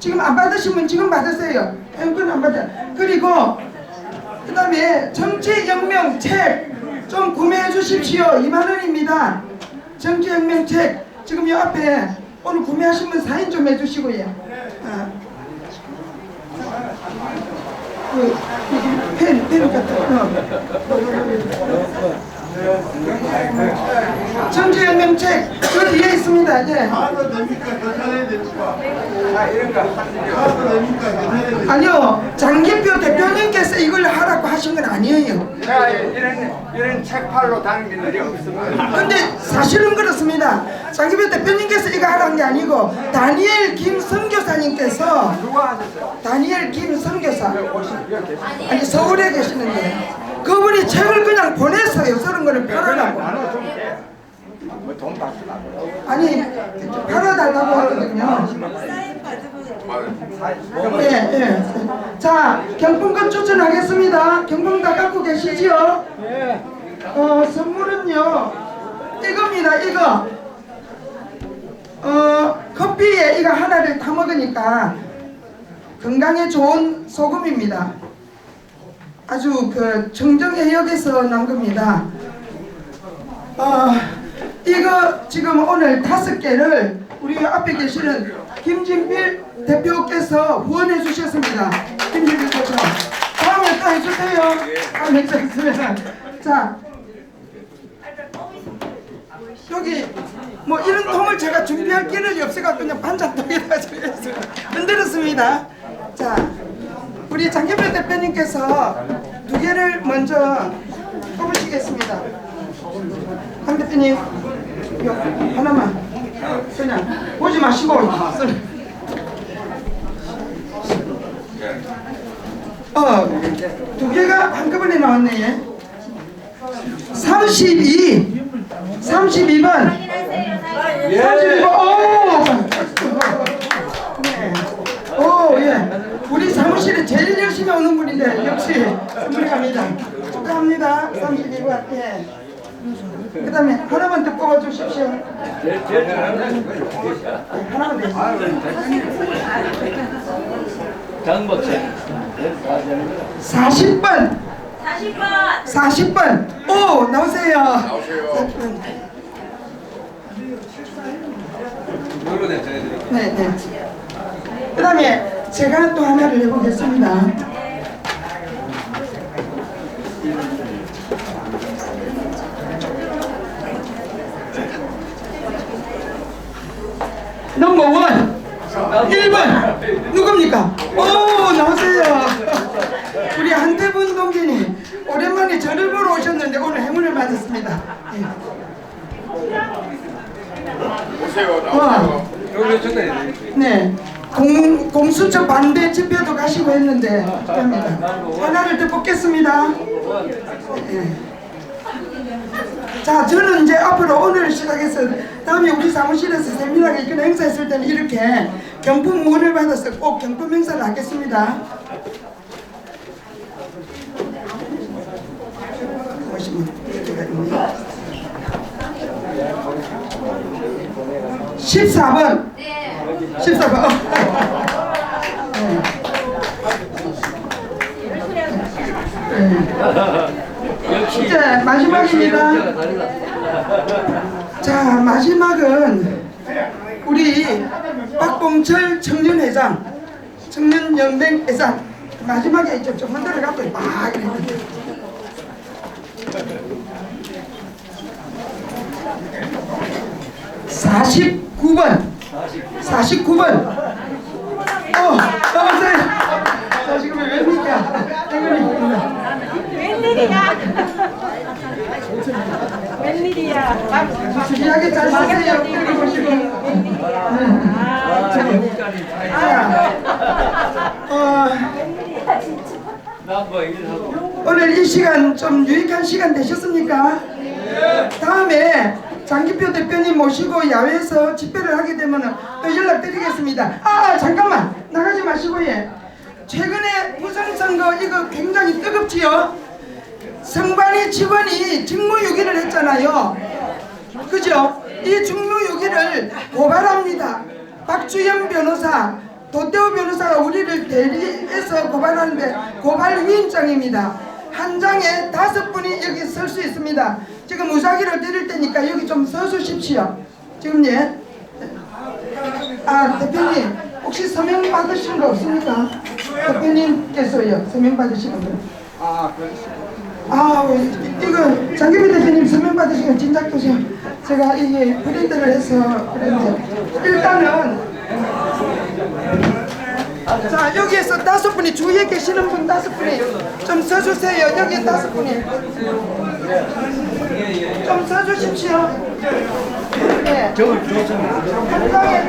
지금 안 받으시면 지금 받으세요. 회원권 안 받아. 그리고 그 다음에 정치혁명 책 좀 구매해 주십시오. 2만 원입니다. 정치혁명 책 지금 이 앞에 오늘 구매하신 분 사인 좀 해주시고요. 어. 그, 펜, 펜 같은 거. 정치혁명 책저 뒤에 있습니다. 예. 하도 됩니까? 괜찮아야 됩니까? 하도 됩니까? 괜찮 아니요, 장기표 대표님께서 이걸 하라고 하신 건 아니에요. 제가 이런 이런 책팔로 다니는 일이 없습니다. 근데 사실은 그렇습니다. 장기표 대표님께서 이거 하라는 게 아니고 다니엘 김 선교사님께서 누가 하셨어요? 다니엘 김 선교사 오신 아니 서울에 계시는데 그분이 책을 그냥 보냈어요. 저런 거를 팔아라고. 나눠 좀 돼. 뭐돈 받으라고. 아니 팔아달라고 하거든요. 예, 예. 자, 경품권 추천하겠습니다. 경품 다 갖고 계시지요? 어, 선물은요, 이겁니다, 이거. 어, 커피에 이거 하나를 타 먹으니까 건강에 좋은 소금입니다. 아주 그 청정해역에서 난 겁니다. 어, 이거 지금 오늘 다섯 개를 우리 앞에 계시는 김진필 대표께서 후원해 주셨습니다. 김진필 대표. 다음에 또 해주세요. 또 해주세요. 자, 여기 뭐 이런 통을 제가 준비할 기력이 없어가 그냥 준비했어요. 흔들었습니다. 자, 우리 장기표 대표님께서 두 개를 먼저 뽑으시겠습니다. 한 대표님 요 하나만 그냥 보지 마시고 어 두 개가 한꺼번에 나왔네 얘. 32 32번 32번 오 네. 오, 예. 우리 사무실에 제일 열심히 오는 분인데 역시 선물이 갑니다. 축하합니다. 32번. 예. 그 다음에 하나만 더 뽑아주십시오. 하나만 더. 장복채 40번. 40번 40번. 오, 나오세요. 나오세요. 네, 네. 그 다음에 제가 또 하나를 해보겠습니다. 넘버 원 1번 누굽니까? 오 나오세요 우리 한태분 동기님 오랜만에 저를 보러 오셨는데 오늘 행운을 받았습니다 예. 와. 누구네 전해드릴게요 네. 공, 공수처 반대 집회도 가시고 했는데 합니다. 하나를 더 뽑겠습니다. 네. 자, 저는 이제 앞으로 오늘 시작해서 다음에 우리 사무실에서 세미나가 있거나 행사 있을 때는 이렇게 경품 문을 받아서 꼭 경품 행사를 하겠습니다. 보시면 이렇게가 있네요. 14번 네 14번. 마지막입니다. 자, 마지막은 우리 박봉철 청년회장, 청년연맹회장 마지막에 이제 좀 흔들어 갖고 막 이랬는데. 사십구 번 49번. 어, 나왔어요. 49번 웬일이야? 행운입니다. 웬일이야 웬일이야 주의하게 잘 쓰세요. 여기 보시고. 자, 어, 오늘 이 시간 좀 유익한 시간 되셨습니까? 다음에 장기표 대표님 모시고 야외에서 집회를 하게 되면 또 연락드리겠습니다. 아 잠깐만 나가지 마시고 예. 최근에 부산선거 이거 굉장히 뜨겁지요? 성반이 직원이 직무유기를 했잖아요. 그죠? 이 직무유기를 고발합니다. 박주영 변호사 도태호 변호사가 우리를 대리해서 고발하는데 고발 위임장입니다. 한 장에 다섯 분이 여기 설 수 있습니다. 지금 무작위로 드릴 테니까 여기 좀 서주십시오. 지금 예. 아 대표님 혹시 서명 받으신 거 없습니까? 대표님께서요 서명 받으신 거. 아, 그렇지. 아 이거 장기비 대표님 서명 받으신 거 진작 도시요. 제가 이게 프린트를 해서 그랬는데 일단은 자 여기에서 다섯 분이 주위에 계시는 분 다섯 분이 좀 서주세요. 여기 다섯 분이 좀 서주십시오. 네. 한 장에